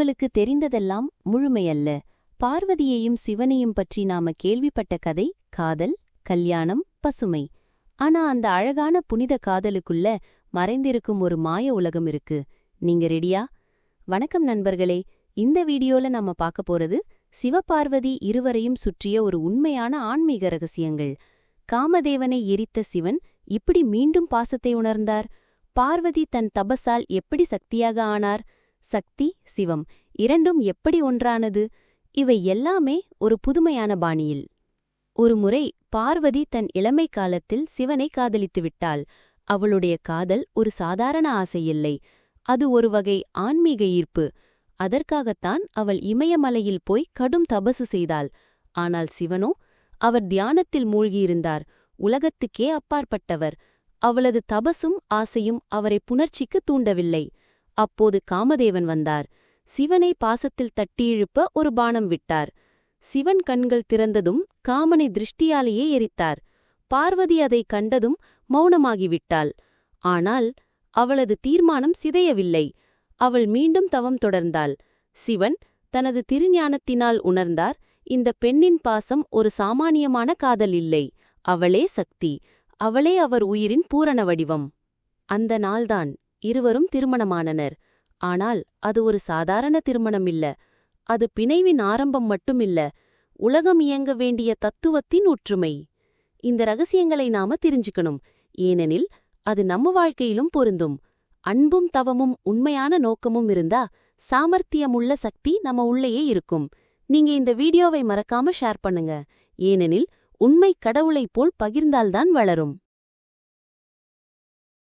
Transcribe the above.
உங்களுக்கு தெரிந்ததெல்லாம் முழுமையல்ல. பார்வதியையும் சிவனையும் பற்றி நாம கேள்விப்பட்ட கதை காதல் கல்யாணம் பசுமை. ஆனா அந்த அழகான புனித காதலுக்குள்ள மறைந்திருக்கும் ஒரு மாய உலகம் இருக்கு. நீங்க ரெடியா? வணக்கம் நண்பர்களே. இந்த வீடியோல நாம பார்க்க போறது சிவபார்வதி இருவரையும் சுற்றிய ஒரு உண்மையான ஆன்மீக ரகசியங்கள். காமதேவனை எரித்த சிவன் இப்படி மீண்டும் பாசத்தை உணர்ந்தார்? பார்வதி தன் தபசால் எப்படி சக்தியாக ஆனார்? சக்தி சிவம் இரண்டும் எப்படி ஒன்றானது? இவை எல்லாமே ஒரு புதுமையான பாணியில். ஒருமுறை பார்வதி தன் இளமை காலத்தில் சிவனை காதலித்து விட்டாள். அவளுடைய காதல் ஒரு சாதாரண ஆசை இல்லை அது ஒரு வகை ஆன்மீக ஈர்ப்பு. அதற்காகத்தான் அவள் இமயமலையில் போய் கடும் தபசு செய்தாள். ஆனால் சிவனோ அவர் தியானத்தில் மூழ்கியிருந்தார். உலகத்துக்கே அப்பாற்பட்டவர். அவளது தபசும் ஆசையும் அவரை புணர்ச்சிக்கு தூண்டவில்லை. அப்போது காமதேவன் வந்தார். சிவனை பாசத்தில் தட்டியிழுப்ப ஒரு பானம் விட்டார். சிவன் கண்கள் திறந்ததும் காமனை திருஷ்டியாலேயே எரித்தார். பார்வதி அதைக் கண்டதும் மௌனமாகிவிட்டாள். ஆனால் அவளது தீர்மானம் சிதையவில்லை. அவள் மீண்டும் தவம் தொடர்ந்தாள். சிவன் தனது திருஞானத்தினால் உணர்ந்தார். இந்த பெண்ணின் பாசம் ஒரு சாமானியமான காதல் இல்லை. அவளே சக்தி. அவளே அவர் உயிரின் பூரண வடிவம். அந்த நாள்தான். இருவரும் திருமணமானனர். ஆனால் அது ஒரு சாதாரண திருமணம் இல்ல. அது பிணைவின் ஆரம்பம் மட்டுமில்ல உலகம் இயங்க வேண்டிய தத்துவத்தின் ஒற்றுமை. இந்த ரகசியங்களை நாம தெரிஞ்சுக்கணும். ஏனெனில் அது நம்ம வாழ்க்கையிலும் பொருந்தும். அன்பும் தவமும் உண்மையான நோக்கமும் இருந்தா சாமர்த்தியமுள்ள சக்தி நம்ம உள்ளேயே இருக்கும். நீங்க இந்த வீடியோவை மறக்காம ஷேர் பண்ணுங்க. ஏனெனில் உண்மை கடவுளைப் போல் பகிர்ந்தால்தான் வளரும்.